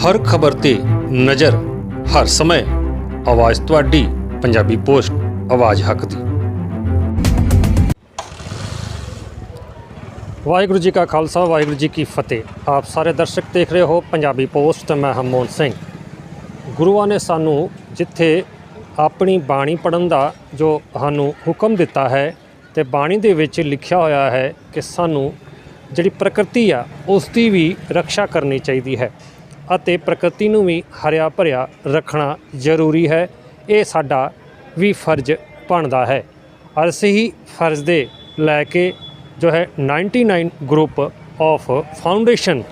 ਹਰ ਖਬਰ ਤੇ ਨਜ਼ਰ, ਹਰ ਸਮੇਂ। ਆਵਾਜ਼ ਤੁਹਾਡੀ, ਪੰਜਾਬੀ ਪੋਸਟ, ਆਵਾਜ਼ ਹੱਕ ਦੀ। ਵਾਹਿਗੁਰੂ ਜੀ ਕਾ ਖਾਲਸਾ, ਵਾਹਿਗੁਰੂ ਜੀ ਕੀ ਫਤਿਹ। ਆਪ ਸਾਰੇ ਦਰਸ਼ਕ ਦੇਖ ਰਹੇ ਹੋ ਪੰਜਾਬੀ ਪੋਸਟ ਤੇ ਮੈਂ ਹਰਮੋਹਨ ਸਿੰਘ। ਗੁਰੂਆਂ ਨੇ ਸਾਨੂੰ ਜਿੱਥੇ ਆਪਣੀ ਬਾਣੀ ਪੜਨ ਦਾ ਜੋ ਸਾਨੂੰ ਹੁਕਮ ਦਿੱਤਾ ਹੈ ਤੇ ਬਾਣੀ ਦੇ ਵਿੱਚ ਲਿਖਿਆ ਹੋਇਆ ਹੈ ਕਿ ਸਾਨੂੰ ਜਿਹੜੀ ਪ੍ਰਕਿਰਤੀ ਆ, ਉਸ ਦੀ ਵੀ ਰੱਖਿਆ ਕਰਨੀ ਚਾਹੀਦੀ ਹੈ। ਅਤੇ ਪ੍ਰਕਿਰਤੀ ਨੂੰ ਵੀ ਹਰਿਆ ਭਰਿਆ ਰੱਖਣਾ ਜ਼ਰੂਰੀ ਹੈ। ਇਹ ਸਾਡਾ ਵੀ ਫਰਜ਼ ਬਣਦਾ ਹੈ। ਅਸੀਂ ਹੀ ਫਰਜ਼ ਦੇ ਲੈ ਕੇ ਜੋ ਹੈ 99 ਗਰੁੱਪ ਆਫ ਫਾਊਂਡੇਸ਼ਨ,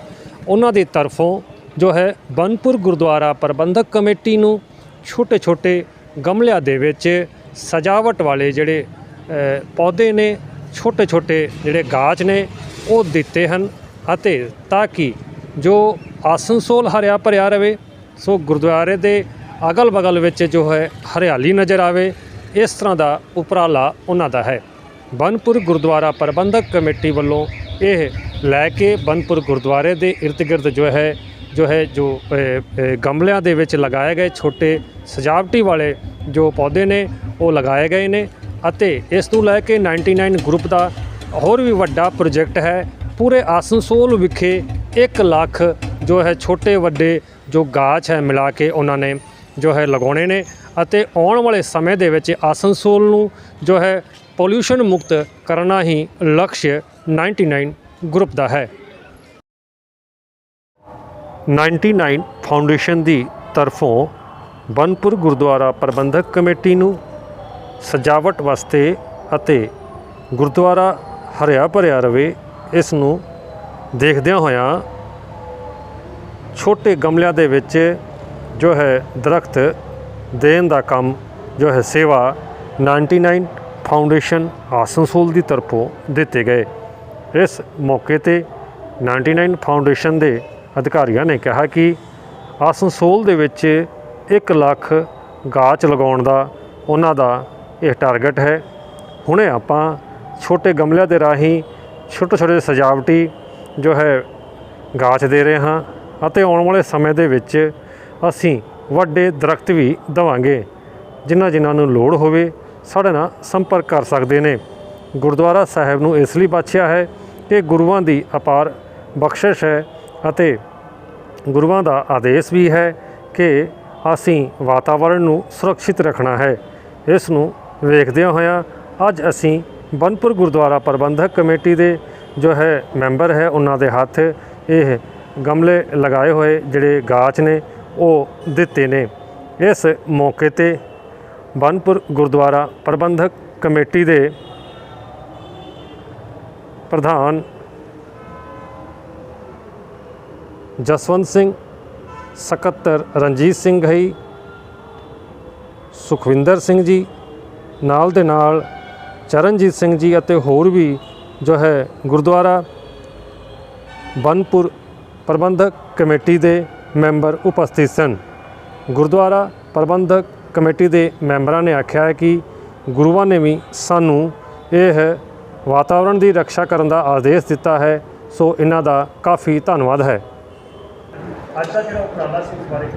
ਉਹਨਾਂ ਦੀ ਤਰਫੋਂ ਜੋ ਹੈ ਬਨਪੁਰ ਗੁਰਦੁਆਰਾ ਪ੍ਰਬੰਧਕ ਕਮੇਟੀ ਨੂੰ ਛੋਟੇ ਛੋਟੇ ਗਮਲਿਆਂ ਦੇ ਵਿੱਚ ਸਜਾਵਟ ਵਾਲੇ ਜਿਹੜੇ ਪੌਦੇ ਨੇ ਛੋਟੇ ਛੋਟੇ ਜਿਹੜੇ ਗਾਚ ਨੇ, ਉਹ ਦਿੱਤੇ ਹਨ ਅਤੇ ਤਾਂ ਕਿ ਜੋ ਆਸਨਸੋਲ ਹਰਿਆ ਭਰਿਆ ਰਵੇ, ਸੋ ਗੁਰਦੁਆਰੇ ਦੇ ਅਗਲ ਬਗਲ ਵਿੱਚ ਜੋ ਹੈ ਹਰਿਆਲੀ ਨਜ਼ਰ ਆਵੇ, ਇਸ ਤਰ੍ਹਾਂ ਦਾ ਉਪਰਾਲਾ ਉਹਨਾਂ ਦਾ ਹੈ। ਬਨਪੁਰ ਗੁਰਦੁਆਰਾ ਪ੍ਰਬੰਧਕ ਕਮੇਟੀ ਵੱਲੋਂ ਇਹ ਲੈ ਕੇ ਬਨਪੁਰ ਗੁਰਦੁਆਰੇ ਦੇ ਇਰਦ ਗਿਰਦ ਜੋ ਹੈ ਜੋ ਹੈ, ਜੋ ਗਮਲਿਆਂ ਦੇ ਵਿੱਚ ਲਗਾਏ ਗਏ ਛੋਟੇ ਸਜਾਵਟੀ ਵਾਲੇ ਜੋ ਪੌਦੇ ਨੇ, ਉਹ ਲਗਾਏ ਗਏ ਨੇ ਅਤੇ ਇਸ ਨੂੰ ਲੈ ਕੇ 99 ਗਰੁੱਪ ਦਾ ਹੋਰ ਵੀ ਵੱਡਾ ਪ੍ਰੋਜੈਕਟ ਹੈ। ਪੂਰੇ ਆਸਨਸੋਲ ਵਿਖੇ 1 ਲੱਖ ਜੋ ਹੈ ਛੋਟੇ ਵੱਡੇ ਜੋ ਗਾਛ ਹੈ ਮਿਲਾ ਕੇ ਉਹਨਾਂ ਨੇ ਜੋ ਹੈ ਲਗਾਉਣੇ ਨੇ ਅਤੇ ਆਉਣ ਵਾਲੇ ਸਮੇਂ ਦੇ ਵਿੱਚ ਆਸਨਸੋਲ ਨੂੰ ਜੋ ਹੈ ਪੋਲਿਊਸ਼ਨ ਮੁਕਤ ਕਰਨਾ ਹੀ ਲਕਸ਼ 99 ਗਰੁੱਪ ਦਾ ਹੈ। 99 ਫਾਊਂਡੇਸ਼ਨ ਦੀ ਤਰਫੋਂ ਬਨਪੁਰ ਗੁਰਦੁਆਰਾ ਪ੍ਰਬੰਧਕ ਕਮੇਟੀ ਨੂੰ ਸਜਾਵਟ ਵਾਸਤੇ ਅਤੇ ਗੁਰਦੁਆਰਾ ਹਰਿਆ ਭਰਿਆ ਰਵੇ, ਇਸ ਨੂੰ ਦੇਖਦਿਆਂ ਹੋਇਆਂ ਛੋਟੇ ਗਮਲਿਆਂ ਦੇ ਵਿੱਚ ਜੋ ਹੈ ਦਰਖਤ ਦੇਣ ਦਾ ਕੰਮ ਜੋ ਹੈ ਸੇਵਾ 99 ਫਾਊਂਡੇਸ਼ਨ ਆਸਨਸੋਲ ਦੀ ਤਰਫੋਂ ਦਿੱਤੇ ਗਏ। ਇਸ ਮੌਕੇ ਤੇ 99 ਫਾਊਂਡੇਸ਼ਨ ਦੇ ਅਧਿਕਾਰੀਆਂ ਨੇ ਕਿਹਾ ਕਿ ਆਸਨਸੋਲ ਦੇ ਵਿੱਚ 1 ਲੱਖ ਗਾਚ ਲਗਾਉਣ ਦਾ ਉਹਨਾਂ ਦਾ ਇਹ ਟਾਰਗੇਟ ਹੈ। ਹੁਣੇ ਆਪਾਂ ਛੋਟੇ ਗਮਲਿਆਂ ਦੇ ਰਾਹੀਂ ਛੋਟੇ ਛੋਟੇ ਸਜਾਵਟੀ ਜੋ ਹੈ ਗਾছ ਦੇ ਰਹੇ ਹਾਂ ਅਤੇ ਆਉਣ ਵਾਲੇ ਸਮੇਂ ਦੇ ਵਿੱਚ ਅਸੀਂ ਵੱਡੇ ਦਰਖਤ ਵੀ ਦਵਾਂਗੇ, ਜਿਨ੍ਹਾਂ ਜਿਨ੍ਹਾਂ ਨੂੰ ਲੋੜ ਹੋਵੇ ਸਾਡੇ ਨਾਲ ਸੰਪਰਕ ਕਰ ਸਕਦੇ ਨੇ। ਗੁਰਦੁਆਰਾ ਸਾਹਿਬ ਨੂੰ ਇਸ ਲਈ ਬਖਸ਼ਿਆ ਹੈ ਕਿ ਗੁਰੂਆਂ ਦੀ ਅਪਾਰ ਬਖਸ਼ਿਸ਼ ਹੈ ਅਤੇ ਗੁਰੂਆਂ ਦਾ ਆਦੇਸ਼ ਵੀ ਹੈ ਕਿ ਅਸੀਂ ਵਾਤਾਵਰਣ ਨੂੰ ਸੁਰੱਖਿਅਤ ਰੱਖਣਾ ਹੈ। ਇਸ ਨੂੰ ਵੇਖਦਿਆਂ ਹੋਇਆਂ ਅੱਜ ਅਸੀਂ ਬਨਪੁਰ ਗੁਰਦੁਆਰਾ ਪ੍ਰਬੰਧਕ ਕਮੇਟੀ ਦੇ ਜੋ ਹੈ ਮੈਂਬਰ ਹੈ ਉਹਨਾਂ ਦੇ ਹੱਥ ਇਹ ਗਮਲੇ ਲਗਾਏ ਹੋਏ ਜਿਹੜੇ ਗਾছ ਨੇ, ਉਹ ਦਿੱਤੇ ਨੇ। ਇਸ ਮੌਕੇ ਤੇ ਬਨਪੁਰ ਗੁਰਦੁਆਰਾ ਪ੍ਰਬੰਧਕ ਕਮੇਟੀ ਦੇ ਪ੍ਰਧਾਨ ਜਸਵੰਤ ਸਿੰਘ, ਸਕੱਤਰ ਰਣਜੀਤ ਸਿੰਘ ਘਈ ਸੁਖਵਿੰਦਰ ਸਿੰਘ ਜੀ, ਨਾਲ ਦੇ ਨਾਲ ਚਰਨਜੀਤ ਸਿੰਘ ਜੀ ਅਤੇ ਹੋਰ ਵੀ ਜੋ ਹੈ ਗੁਰਦੁਆਰਾ ਬਨਪੁਰ ਪ੍ਰਬੰਧਕ ਕਮੇਟੀ ਦੇ ਮੈਂਬਰ ਉਪਸਥਿਤ ਸਨ। ਗੁਰਦੁਆਰਾ ਪ੍ਰਬੰਧਕ ਕਮੇਟੀ ਦੇ ਮੈਂਬਰਾਂ ਨੇ ਆਖਿਆ ਹੈ ਕਿ ਗੁਰੂਆਂ ਨੇ ਵੀ ਸਾਨੂੰ ਇਹ ਵਾਤਾਵਰਣ ਦੀ ਰੱਖਿਆ ਕਰਨ ਦਾ ਆਦੇਸ਼ ਦਿੱਤਾ ਹੈ ਸੋ ਇਹਨਾਂ ਦਾ ਕਾਫੀ ਧੰਨਵਾਦ ਹੈ। ਅੱਜ ਦਾ ਜਿਹੜਾ ਉਪਰਾਲਾ ਸੀ ਇਸ ਬਾਰੇ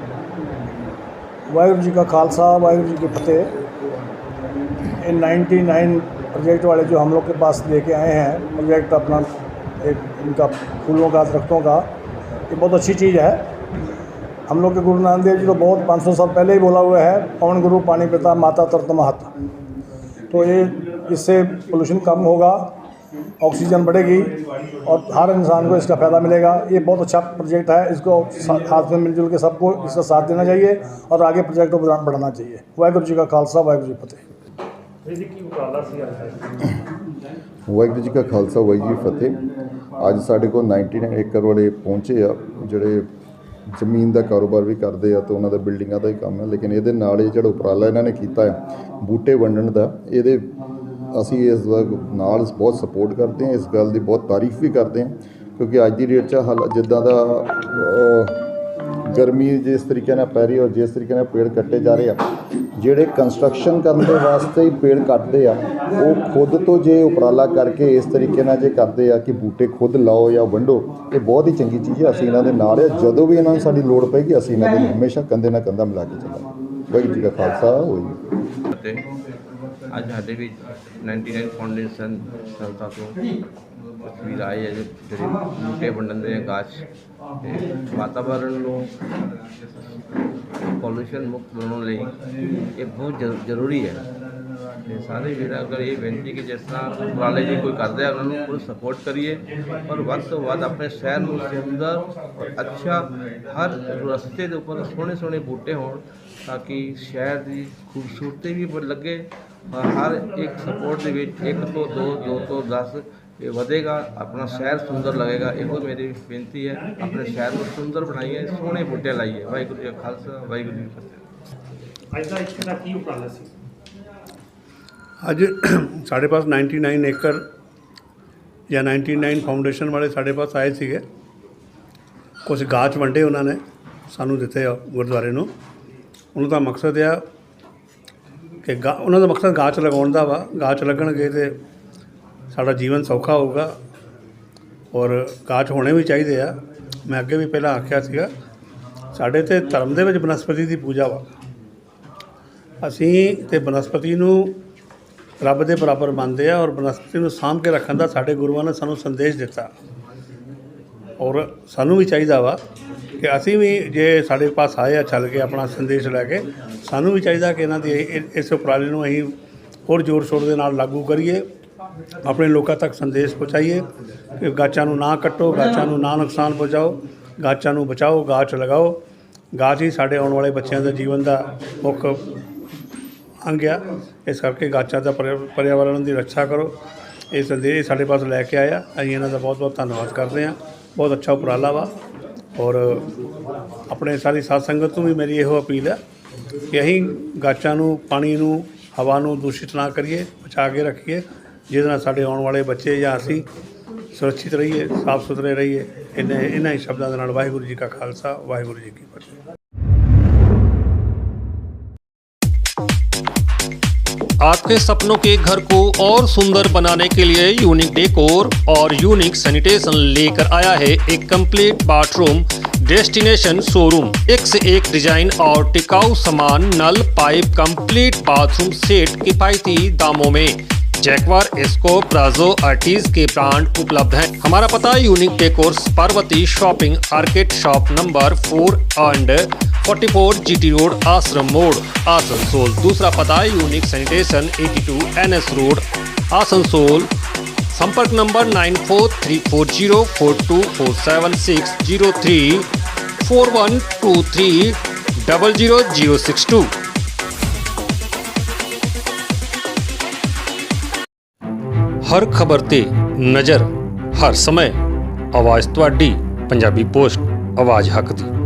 ਵਾਹਿਗੁਰੂ ਜੀ ਕਾ ਖਾਲਸਾ ਵਾਹਿਗੁਰੂ ਜੀ ਕੀ ਫਤਿਹ। प्रोजेक्ट वाले जो हम लोग के पास लेके आए हैं, प्रोजेक्ट अपना एक इनका फूलों का, दरख्तों का, ये बहुत अच्छी चीज़ है। हम लोग के गुरु नानक देव जी तो बहुत 500 साल पहले ही बोला हुआ है, पवन गुरु पानी पिता माता तरत महत तो ये इससे पोल्यूशन कम होगा ऑक्सीजन बढ़ेगी और हर इंसान को इसका फ़ायदा मिलेगा। ये बहुत अच्छा प्रोजेक्ट है, इसको हाथ में मिलजुल के सबको इसका साथ देना चाहिए और आगे प्रोजेक्ट को बढ़ाना चाहिए। वाहिगुरु जी का खालसा, वाहिगुरु जी फतेह। ਇਹਦੀ ਕੀ ਉਪਰਾਲਾ ਸੀ ਵਾਹਿਗੁਰੂ ਜੀ ਕਾ ਖਾਲਸਾ, ਵਾਹਿਗੁਰੂ ਜੀ ਫਤਿਹ। ਅੱਜ ਸਾਡੇ ਕੋਲ 99 ਏਕੜ ਵਾਲੇ ਪਹੁੰਚੇ ਆ, ਜਿਹੜੇ ਜ਼ਮੀਨ ਦਾ ਕਾਰੋਬਾਰ ਵੀ ਕਰਦੇ ਆ ਤੇ ਉਹਨਾਂ ਦਾ ਬਿਲਡਿੰਗਾਂ ਦਾ ਹੀ ਕੰਮ ਹੈ ਲੇਕਿਨ ਇਹਦੇ ਨਾਲ ਇਹ ਜਿਹੜਾ ਉਪਰਾਲਾ ਇਹਨਾਂ ਨੇ ਕੀਤਾ ਹੈ, ਬੂਟੇ ਵੰਡਣ ਦਾ, ਇਹਦੇ ਅਸੀਂ ਇਸ ਦਾ ਨਾਲ ਬਹੁਤ ਸਪੋਰਟ ਕਰਦੇ ਹਾਂ, ਇਸ ਗੱਲ ਦੀ ਬਹੁਤ ਤਾਰੀਫ ਵੀ ਕਰਦੇ ਹਾਂ, ਕਿਉਂਕਿ ਅੱਜ ਦੀ ਡੇਟ 'ਚ ਹਾਲ ਜਿੱਦਾਂ ਦਾ ਗਰਮੀ ਜਿਸ ਤਰੀਕੇ ਨਾਲ ਪੈ ਰਹੀ ਔਰ ਜਿਸ ਤਰੀਕੇ ਨਾਲ ਪੇੜ ਕੱਟੇ ਜਾ ਰਹੇ ਆ ਜਿਹੜੇ ਕੰਸਟਰਕਸ਼ਨ ਕਰਨ ਦੇ ਵਾਸਤੇ ਹੀ ਪੇੜ ਕੱਟਦੇ ਆ, ਉਹ ਖੁਦ ਤੋਂ ਜੇ ਉਪਰਾਲਾ ਕਰਕੇ ਇਸ ਤਰੀਕੇ ਨਾਲ ਜੇ ਕਰਦੇ ਆ ਕਿ ਬੂਟੇ ਖੁਦ ਲਾਓ ਜਾਂ ਵੰਡੋ, ਇਹ ਬਹੁਤ ਹੀ ਚੰਗੀ ਚੀਜ਼ ਹੈ। ਅਸੀਂ ਇਹਨਾਂ ਦੇ ਨਾਲ ਆ। ਜਦੋਂ ਵੀ ਇਹਨਾਂ ਨੂੰ ਸਾਡੀ ਲੋੜ ਪਏਗੀ, ਅਸੀਂ ਇਹਨਾਂ ਦੇ ਹਮੇਸ਼ਾ ਕੰਧੇ ਨਾਲ ਕੰਧਾ ਮਿਲਾ ਕੇ ਚੱਲਾਂਗੇ। ਵਾਹਿਗੁਰੂ ਜੀ ਕਾ ਖਾਲਸਾ ਹੋਈ ਅਤੇ ਅੱਜ ਸਾਡੇ ਵੀ 99 ਫਾਊਂਡੇਸ਼ਨ ਸੰਸਥਾ ਤੋਂ ਤਸਵੀਰ ਆਈ ਹੈ ਜੋ, ਜਿਹੜੇ ਬੂਟੇ ਵੰਡਣ ਦੇ ਗਾਛ ਤੇ ਵਾਤਾਵਰਣ ਨੂੰ ਪੋਲੂਸ਼ਨ ਮੁਕਤ ਬਣਾਉਣ ਲਈ ਇਹ ਬਹੁਤ ਜ਼ਰੂ- ਜ਼ਰੂਰੀ ਹੈ। ਤੇ ਸਾਰੇ ਵੀਰਾਂ, ਅਗਰ ਇਹ ਬੇਨਤੀ ਕਿ ਜਿਸ ਤਰ੍ਹਾਂ ਉਪਰਾਲੇ ਜੀ ਕੋਈ ਕਰਦੇ ਆ, ਉਹਨਾਂ ਨੂੰ ਪੂਰੀ ਸਪੋਰਟ ਕਰੀਏ ਔਰ ਵੱਧ ਤੋਂ ਵੱਧ ਆਪਣੇ ਸ਼ਹਿਰ ਨੂੰ ਸੁੰਦਰ ਔਰ ਅੱਛਾ ਹਰ ਰਸਤੇ ਦੇ ਉੱਪਰ ਸੋਹਣੇ ਸੋਹਣੇ ਬੂਟੇ ਹੋਣ ਤਾਂ ਕਿ ਸ਼ਹਿਰ ਦੀ ਖੂਬਸੂਰਤੀ ਵੀ ਲੱਗੇ ਹਰ ਇੱਕ ਸਪੋਰਟ ਦੇ ਵਿੱਚ ਇੱਕ ਤੋਂ ਦੋ ਦੋ ਤੋਂ 10 ਇਹ ਵਧੇਗਾ ਆਪਣਾ ਸ਼ਹਿਰ ਸੁੰਦਰ ਲੱਗੇਗਾ ਇਹੋ ਮੇਰੀ ਬੇਨਤੀ ਹੈ। ਆਪਣੇ ਸ਼ਹਿਰ ਨੂੰ ਸੁੰਦਰ ਬਣਾਈਏ ਸੋਹਣੇ ਬੂਟੇ ਲਾਈਏ। ਵਾਹਿਗੁਰੂ ਜੀ ਕਾ ਖਾਲਸਾ ਵਾਹਿਗੁਰੂ ਜੀ ਫਤਿਹ। ਅੱਜ ਦਾ ਕੀ ਉਪਰਾਲਾ ਸੀ? ਅੱਜ ਸਾਡੇ ਪਾਸ 99 ਏਕੜ ਜਾਂ 99 ਫਾਊਂਡੇਸ਼ਨ ਵਾਲੇ ਸਾਡੇ ਪਾਸ ਆਏ ਸੀਗੇ। ਕੁਝ ਗਾਛ ਵੰਡੇ ਉਹਨਾਂ ਨੇ ਸਾਨੂੰ ਦਿੱਤੇ ਆ ਗੁਰਦੁਆਰੇ ਨੂੰ। ਉਹਨਾਂ ਦਾ ਮਕਸਦ ਆ ਕਿ ਗਾ ਉਹਨਾਂ ਦਾ ਮਕਸਦ ਗਾਛ ਲਗਾਉਣ ਦਾ ਵਾ ਗਾਛ ਲੱਗਣਗੇ ਤੇ ਸਾਡਾ ਜੀਵਨ ਸੌਖਾ ਹੋਊਗਾ ਔਰ ਗਾਛ ਹੋਣੇ ਵੀ ਚਾਹੀਦੇ ਆ। ਮੈਂ ਅੱਗੇ ਵੀ ਪਹਿਲਾਂ ਆਖਿਆ ਸੀਗਾ, ਸਾਡੇ ਤੇ ਧਰਮ ਦੇ ਵਿੱਚ ਬਨਸਪਤੀ ਦੀ ਪੂਜਾ ਵਾ। ਅਸੀਂ ਤੇ ਬਨਸਪਤੀ ਨੂੰ ਰੱਬ ਦੇ ਬਰਾਬਰ ਮੰਨਦੇ ਆ ਔਰ ਬਨਸਪਤੀ ਨੂੰ ਸਾਂਭ ਕੇ ਰੱਖਣ ਦਾ ਸਾਡੇ ਗੁਰੂਆਂ ਨੇ ਸਾਨੂੰ ਸੰਦੇਸ਼ ਦਿੱਤਾ। ਔਰ ਸਾਨੂੰ ਵੀ ਚਾਹੀਦਾ ਵਾ ਕਿ ਅਸੀਂ ਵੀ ਜੇ ਸਾਡੇ ਪਾਸ ਆਏ ਆ, ਚੱਲ ਕੇ ਆਪਣਾ ਸੰਦੇਸ਼ ਲੈ ਕੇ, ਸਾਨੂੰ ਵੀ ਚਾਹੀਦਾ ਕਿ ਇਹਨਾਂ ਦੀ ਇਹ- ਇਸ ਉਪਰਾਲੇ ਨੂੰ ਅਸੀਂ ਹੋਰ ਜ਼ੋਰ ਸ਼ੋਰ ਦੇ ਨਾਲ ਲਾਗੂ ਕਰੀਏ, ਆਪਣੇ ਲੋਕਾਂ ਤੱਕ ਸੰਦੇਸ਼ ਪਹੁੰਚਾਈਏ, ਕਿ ਗਾਚਾਂ ਨੂੰ ਨਾ ਕੱਟੋ ਗਾਛਾਂ ਨੂੰ ਨਾ ਨੁਕਸਾਨ ਪਹੁੰਚਾਓ ਗਾਛਾਂ ਨੂੰ ਬਚਾਓ ਗਾਛ ਲਗਾਓ। ਗਾਛ ਹੀ ਸਾਡੇ ਆਉਣ ਵਾਲੇ ਬੱਚਿਆਂ ਦੇ ਜੀਵਨ ਦਾ ਮੁੱਖ ਅੰਗ ਆ। ਇਸ ਕਰਕੇ ਗਾਛਾਂ ਦਾ ਪਰਿਆ- ਪਰਿਆਵਰਣ ਦੀ ਰੱਖਿਆ ਕਰੋ। ਇਹ ਸੰਦੇਸ਼ ਸਾਡੇ ਪਾਸ ਲੈ ਕੇ ਆਇਆ। ਅਸੀਂ ਇਹਨਾਂ ਦਾ ਬਹੁਤ ਬਹੁਤ ਧੰਨਵਾਦ ਕਰਦੇ ਹਾਂ। ਬਹੁਤ ਅੱਛਾ ਉਪਰਾਲਾ ਵਾ। ਔਰ ਆਪਣੇ ਸਾਰੀ ਸਾਧ ਸੰਗਤ ਨੂੰ ਵੀ ਮੇਰੀ ਇਹੋ ਅਪੀਲ ਹੈ ਕਿ ਅਸੀਂ ਗਾਚਾਂ ਨੂੰ, ਪਾਣੀ ਨੂੰ, ਹਵਾ ਨੂੰ ਦੂਸ਼ਿਤ ਨਾ ਕਰੀਏ, ਬਚਾ ਕੇ ਰੱਖੀਏ, ਜਿਹਦੇ ਨਾਲ ਸਾਡੇ ਆਉਣ ਵਾਲੇ ਬੱਚੇ ਜਾਂ ਅਸੀਂ ਸੁਰੱਖਿਅਤ ਰਹੀਏ, ਸਾਫ਼ ਸੁਥਰੇ ਰਹੀਏ। ਇਹਨਾਂ ਇਹਨਾਂ ਹੀ ਸ਼ਬਦਾਂ ਦੇ ਨਾਲ ਵਾਹਿਗੁਰੂ ਜੀ ਕਾ ਖਾਲਸਾ, ਵਾਹਿਗੁਰੂ ਜੀ ਕੀ ਫਤਿਹ। आपके सपनों के घर को और सुंदर बनाने के लिए यूनिक डेकोर और यूनिक सैनिटेशन लेकर आया है एक कंप्लीट बाथरूम डेस्टिनेशन शोरूम एक से एक डिज़ाइन और टिकाऊ सामान, नल, पाइप कंप्लीट बाथरूम सेट किफायती दामों में। जैकवार, एस्को, प्राजो, आर्टिज के ब्रांड उपलब्ध हैं। हमारा पता unique decors Parvati shopping arcade shop number four and forty four G T road, Ashram More Asansol दूसरा पता unique sanitation eighty two N S road Asansol संपर्क number nine four three four zero four two four seven six zero three four one two three double zero zero six two. हर खबर ते नज़र, हर समय। आवाज़ थी Punjabi post, आवाज़ हक दी।